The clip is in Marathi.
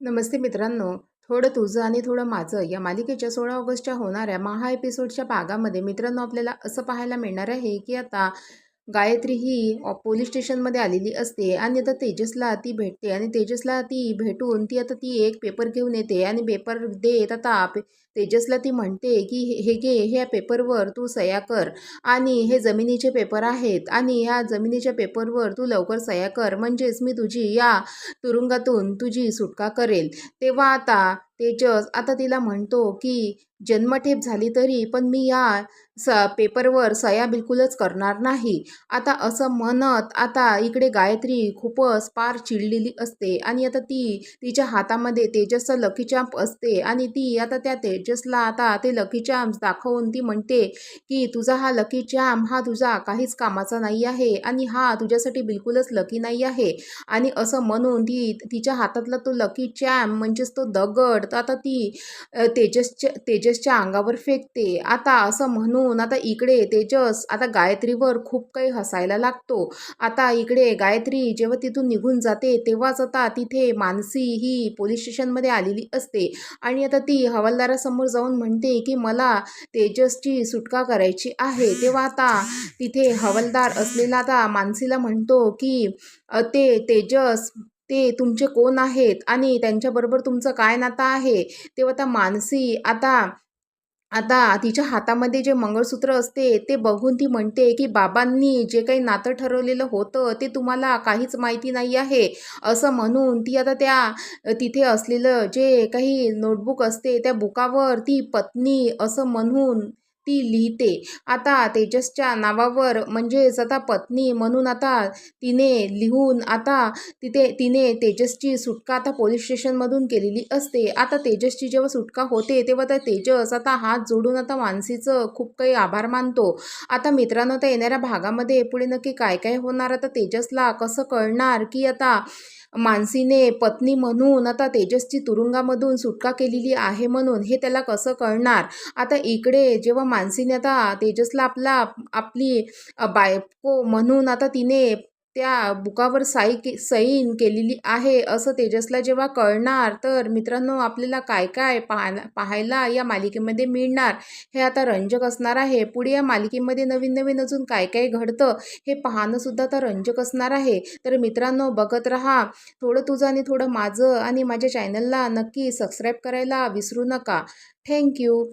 नमस्ते मित्रांनो. थोडं तुझं आणि थोडं माझं या मालिकेच्या सोळा ऑगस्टच्या होणाऱ्या महा एपिसोडच्या भागामध्ये मित्रांनो आपल्याला असं पाहायला मिळणार आहे की आता गायत्री ही पोलीस स्टेशनमध्ये आलेली असते आणि आता तेजसला ती भेटते आणि तेजसला ती भेटून ती आता ती एक पेपर घेऊन येते आणि पेपर देत आता पे- तेजसला ती म्हणते की हे हे घे ह्या पेपरवर तू सह्या कर आणि हे जमिनीचे पेपर आहेत आणि ह्या जमिनीच्या पेपरवर तू लवकर सह्या कर. म्हणजेच मी तुझी या तुरुंगातून तुझी सुटका करेल. तेव्हा आता तेजस आता तिला म्हणतो की जन्मठेप झाली तरी पण मी या स पेपरवर सया बिलकुलच करणार नाही. आता असं म्हणत आता इकडे गायत्री खूपच पार चिडलेली असते आणि आता ती तिच्या हातामध्ये तेजसचा लकी चॅम्प असते आणि ती आता त्या तेजसला आता ते लकी चॅम्प दाखवून ती म्हणते की तुझा हा लकी चॅम्प हा तुझा काहीच कामाचा नाही आहे आणि हा तुझ्यासाठी बिलकुलच लकी नाही आहे. आणि असं म्हणून ती तिच्या हातातला तो लकी चॅम्प म्हणजेच तो दगड तर आता ती तेजसच्या तेजसच्या अंगावर फेकते. आता असं म्हणून आता इकडे तेजस आता गायत्रीवर खूप काही हसायला लागतो. आता इकडे गायत्री जेव्हा तिथून निघून जाते तेव्हाच आता तिथे मानसी ही पोलीस स्टेशनमध्ये आलेली असते. आणि आता ती हवालदारासमोर जाऊन म्हणते की मला तेजसची सुटका करायची आहे. तेव्हा आता तिथे हवालदार असलेला आता मानसीला म्हणतो की ते तेजस ते तुमचे कोण आहेत आणि त्यांच्याबरोबर तुमचं काय नातं आहे? तेव्हा आता मानसी आता आता तिच्या हातामध्ये जे मंगळसूत्र असते ते बघून ती म्हणते की बाबांनी जे काही नातं ठरवलेलं होतं ते तुम्हाला काहीच माहिती नाही आहे. असं म्हणून ती आता त्या तिथे असलेलं जे काही नोटबुक असते त्या बुकावर ती पत्नी असं म्हणून ती लिहिते. आता तेजसच्या नावावर म्हणजेच आता पत्नी म्हणून आता तिने लिहून आता तिथे तिने तेजसची सुटका आता पोलीस स्टेशनमधून केलेली असते. आता तेजसची जेव्हा सुटका होते तेव्हा त्या तेजस आता हात जोडून आता मानसीचं खूप काही आभार मानतो. आता मित्रांनो त्या येणाऱ्या भागामध्ये पुढे नक्की काय काय होणार? आता तेजसला कसं कळणार की आता मानसीने पत्नी म्हणून आता तेजसची तुरुंगामधून सुटका केलेली आहे म्हणून हे त्याला कसं कळणार? आता इकडे जेव्हा मानसीने आता तेजसला आपला आपली बायको म्हणून आता तिने त्या बुकावर साई के सईन केलेली आहे असं तेजसला जेव्हा कळणार तर मित्रांनो आपल्याला काय काय पाहायला पाहायला या मालिकेमध्ये मिळणार? हे आता रंजक असणार आहे. पुढे या मालिकेमध्ये नवीन नवीन अजून काय काय घडतं हे पाहणंसुद्धा आता रंजक असणार आहे. तर मित्रांनो बघत राहा. थोडं तुझं आणि थोडं माझं आणि माझ्या चॅनलला नक्की सबस्क्राईब करायला विसरू नका. थँक्यू